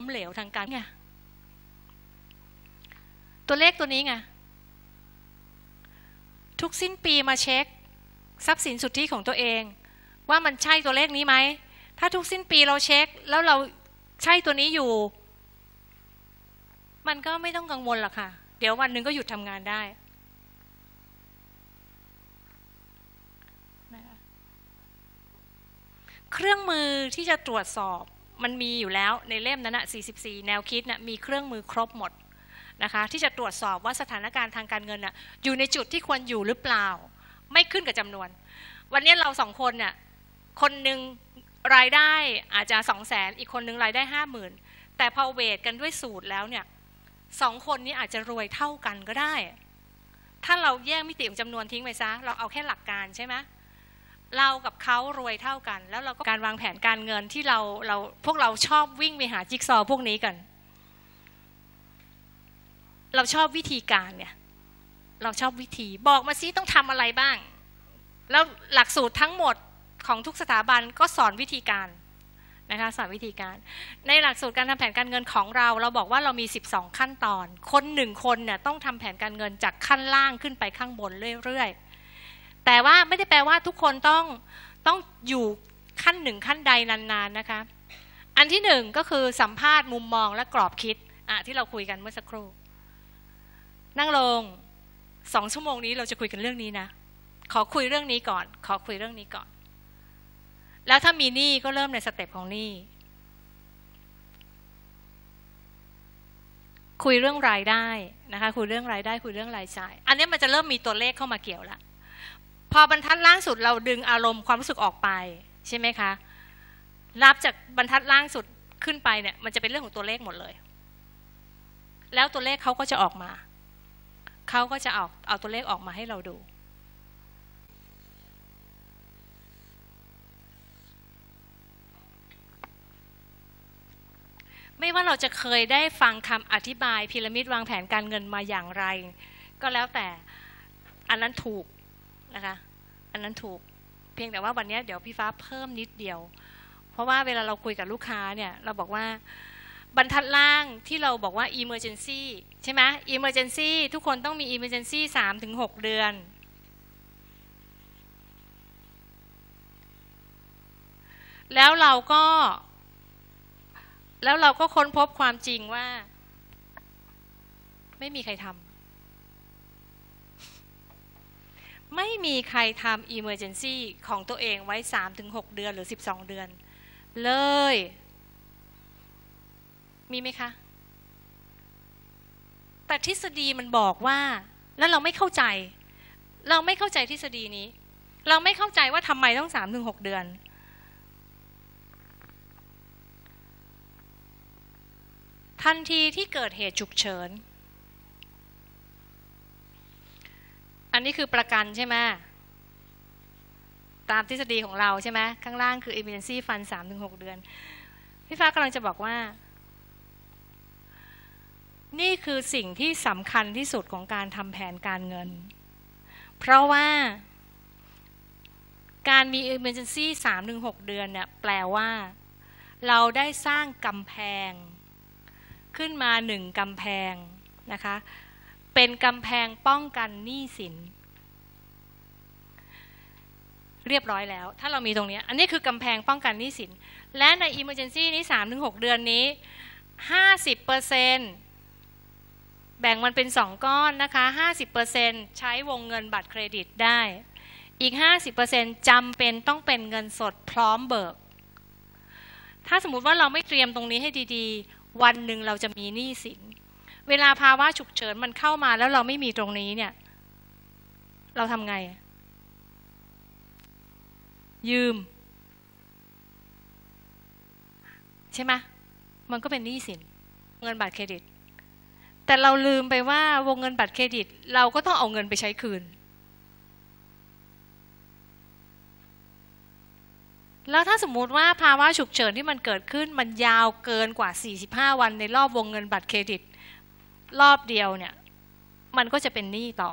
เหลวทางการไงตัวเลขตัวนี้ไงทุกสิ้นปีมาเช็ค ทรัพย์สินสุทธิของตัวเอง ว่ามันใช่ตัวเลขนี้ไหม ถ้าทุกสิ้นปีเราเช็ค แล้วเราใช่ตัวนี้อยู่ มันก็ไม่ต้องกังวลหรอกค่ะ เดี๋ยววันหนึ่งก็หยุดทำงานได้เครื่องมือที่จะตรวจสอบ มันมีอยู่แล้วในเล่มนั้นนะ44 แนวคิดนะมีเครื่องมือครบหมดนะคะที่จะตรวจสอบว่าสถานการณ์ทางการเงินน่ะอยู่ในจุดที่ควรอยู่หรือเปล่า ไม่ขึ้นกับจำนวน วันนี้เราสองคนเนี่ยคนหนึ่งรายได้อาจจะสองแสนอีกคนหนึ่งรายได้ห้าหมื่นแต่พอเวทกันด้วยสูตรแล้วเนี่ยสองคนนี้อาจจะรวยเท่ากันก็ได้ ถ้าเราแยกมิติของจำนวนทิ้งไปซะ เราเอาแค่หลักการใช่ไหม เรากับเขารวยเท่ากัน แล้วเราก็การวางแผนการเงินที่เราเราพวกเราชอบวิ่งไปหาจิ๊กซอพวกนี้กัน เราชอบวิธีการเนี่ย เราชอบวิธีบอกมาซิต้องทำอะไรบ้าง แล้วหลักสูตรทั้งหมดของทุกสถาบันก็สอนวิธีการนะคะสอนวิธีการ ในหลักสูตรการทำแผนการเงินของเรา เราบอกว่าเรามี 12 ขั้นตอน คนหนึ่งคนเนี่ยต้องทำแผนการเงินจากขั้นล่างขึ้นไปข้างบนเรื่อยๆ แต่ว่าไม่ได้แปลว่าทุกคนต้องต้องอยู่ขั้นหนึ่งขั้นใดนานๆนะคะ อันที่หนึ่งก็คือสัมภาษณ์มุมมองและกรอบคิดอะที่เราคุยกันเมื่อสักครู่ นั่งลงสองชั่วโมงนี้เราจะคุยกันเรื่องนี้นะ ขอคุยเรื่องนี้ก่อน ขอคุยเรื่องนี้ก่อน แล้วถ้ามีหนี้ก็เริ่มในสเต็ปของหนี้คุยเรื่องรายได้นะคะคุยเรื่องรายได้คุยเรื่องรายจ่าย อันนี้มันจะเริ่มมีตัวเลขเข้ามาเกี่ยวล้ว พอบรรทัดล่างสุดเราดึงอารมณ์ความรู้สึกออกไปใช่ไหมคะ รับจากบรรทัดล่างสุดขึ้นไปเนี่ย มันจะเป็นเรื่องของตัวเลขหมดเลย แล้วตัวเลขเขาก็จะออกมาเขาก็จะเอาเอาตัวเลขออกมาให้เราดู ไม่ว่าเราจะเคยได้ฟังคำอธิบายพีระมิดวางแผนการเงินมาอย่างไร ก็แล้วแต่อันนั้นถูก นะคะ อันนั้นถูกเพียงแต่ว่าวันนี้เดี๋ยวพี่ฟ้าเพิ่มนิดเดียว เพราะว่าเวลาเราคุยกับลูกค้าเนี่ย เราบอกว่าบรรทัดล่างที่เราบอกว่า emergency ใช่ไหม emergency ทุกคนต้องมี emergency สามถึงหกเดือน แล้วเราก็ แล้วเราก็ค้นพบความจริงว่า ไม่มีใครทำ ไม่มีใครทำ emergency ของตัวเองไว้ 3-6 เดือนหรือ 12 เดือน เลย มีไหมคะ แต่ทฤษฎีมันบอกว่า แล้วเราไม่เข้าใจ เราไม่เข้าใจทฤษฎีนี้ เราไม่เข้าใจว่าทำไมต้อง 3-6 เดือน ทันทีที่เกิดเหตุฉุกเฉิน อันนี้คือประกันใช่ไหมตามทฤษฎีของเราใช่ไหมข้างล่างคือ emergency fund สามถึงหกเดือน พี่ฟ้ากำลังจะบอกว่า นี่คือสิ่งที่สำคัญที่สุดของการทำแผนการเงิน เพราะว่า การมี emergency สามถึงหกเดือนเนี่ยแปลว่า เราได้สร้างกำแพง ขึ้นมาหนึ่งกำแพงนะคะ เป็นกำแพงป้องกันหนี้สิน เรียบร้อยแล้ว ถ้าเรามีตรงนี้ อันนี้คือกำแพงป้องกันหนี้สิน และใน Emergency นี้ 3-6 เดือนนี้ 50%แบ่งมันเป็น 2 ก้อนนะคะ 50%ใช้วงเงินบัตรเครดิตได้ อีก 50%จำเป็นต้องเป็นเงินสดพร้อมเบิก ถ้าสมมติว่าเราไม่เตรียมตรงนี้ให้ดีๆ วันหนึ่งเราจะมีหนี้สิน เวลาภาวะฉุกเฉินมันเข้ามาแล้วเราไม่มีตรงนี้เนี่ย เราทำไง ยืม ใช่ไหมมันก็เป็นหนี้สินเงินบัตรเครดิต แต่เราลืมไปว่าวงเงินบัตรเครดิต เราก็ต้องเอาเงินไปใช้คืน แล้วถ้าสมมุติว่าภาวะฉุกเฉินที่มันเกิดขึ้นมันยาวเกินกว่า 45 วันในรอบวงเงินบัตรเครดิต รอบเดียวเนี่ย มันก็จะเป็นหนี้ต่อ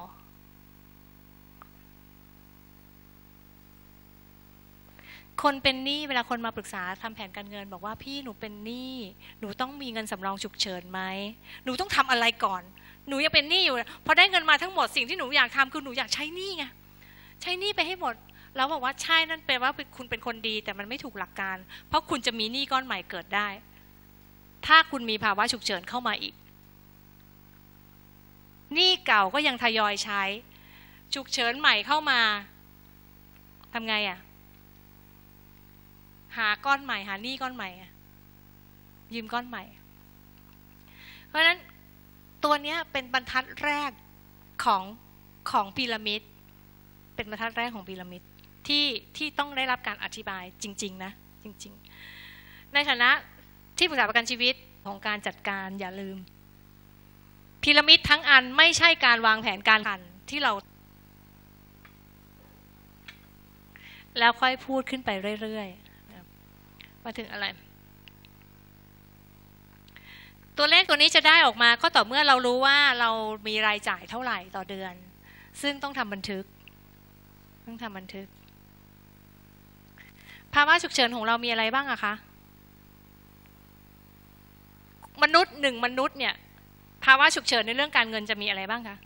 คนเป็นหนี้เวลาคนมาปรึกษาทำแผนการเงิน บอกว่าพี่หนูเป็นหนี้หนูต้องมีเงินสำรองฉุกเฉินไหมหนูต้องทำอะไรก่อน หนูยังเป็นหนี้อยู่พอได้เงินมาทั้งหมดสิ่งที่หนูอยากทำคือหนูอยากใช้หนี้ไงใช้หนี้ไปให้หมดแล้วบอกว่าใช่นั่นแปลว่าคุณเป็นคนดีแต่มันไม่ถูกหลักการ เพราะคุณจะมีหนี้ก้อนใหม่เกิดได้ ถ้าคุณมีภาวะฉุกเฉินเข้ามาอีก เก่าก็ยังทยอยใช้ ฉุกเฉินใหม่เข้ามาทำไงอะ่ะ หาก้อนใหม่ หาหนี้ก้อนใหม่ยืมก้อนใหม่ เพราะนั้นตัวนี้เป็นบรรทัดแรกของของพีระมิด เป็นบรรทัดแรกของพีระมิดที่ที่ต้องได้รับการอธิบายจริง ๆ นะ จริง ๆ ในฐานะที่ปรึกษาประกันชีวิตของการจัดการอย่าลืม พีระมิดทั้งอันไม่ใช่การวางแผนการขันที่เรา แล้วค่อยพูดขึ้นไปเรื่อยๆมาถึงอะไร ตัวเลขตัวนี้จะได้ออกมาก็ต่อเมื่อเรารู้ว่าเรามีรายจ่ายเท่าไหร่ต่อเดือน ซึ่งต้องทำบันทึก ต้องทำบันทึก ภาวะฉุกเฉินของเรามีอะไรบ้างอะคะมนุษย์หนึ่งมนุษย์เนี่ย ภาวะฉุกเฉินในเรื่องการเงินจะมีอะไรบ้างคะ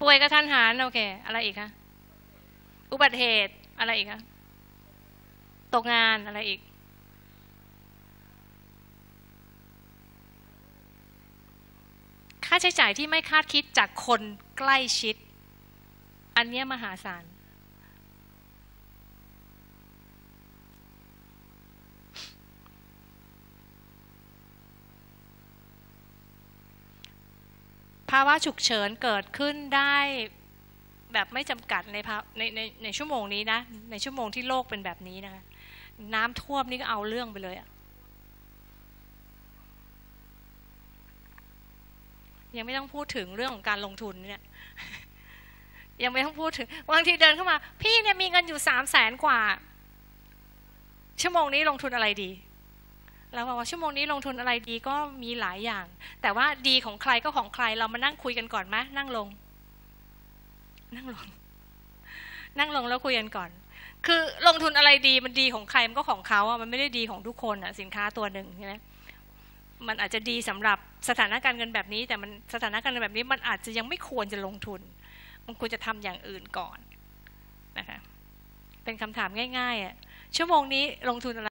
ป่วยกระทันหันโอเค อะไรอีกคะอุบัติเหตุอะไรอีกคะตกงานอะไรอีก ค่าใช้จ่ายที่ไม่คาดคิดจากคนใกล้ชิด อันนี้มหาศาลภาวะฉุกเฉินเกิดขึ้นได้แบบไม่จำกัดในในในในชั่วโมงนี้นะ ในชั่วโมงที่โลกเป็นแบบนี้นะคะน้ำท่วมนี่ก็เอาเรื่องไปเลยอะยังไม่ต้องพูดถึงเรื่องของการลงทุนเนี่ยยังไม่ต้องพูดถึงบางทีเดินเข้ามา พี่เนี่ยมีเงินอยู่สามแสนกว่า ชั่วโมงนี้ลงทุนอะไรดี เราบอกว่าชั่วโมงนี้ลงทุนอะไรดีก็มีหลายอย่าง แต่ว่าดีของใครก็ของใครเรามานั่งคุยกันก่อนไหมนั่งลง นั่งลง นั่งลงแล้วคุยกันก่อน คือลงทุนอะไรดีมันดีของใครมันก็ของเขาอะมันไม่ได้ดีของทุกคนอะสินค้าตัวหนึ่งใช่ไหมมันอาจจะดีสำหรับสถานการณ์เงินแบบนี้ แต่มันสถานการณ์เงินแบบนี้มันอาจจะยังไม่ควรจะลงทุน มันควรจะทำอย่างอื่นก่อนนะคะเป็นคำถามง่ายๆอะชั่วโมงนี้ลงทุนอะไร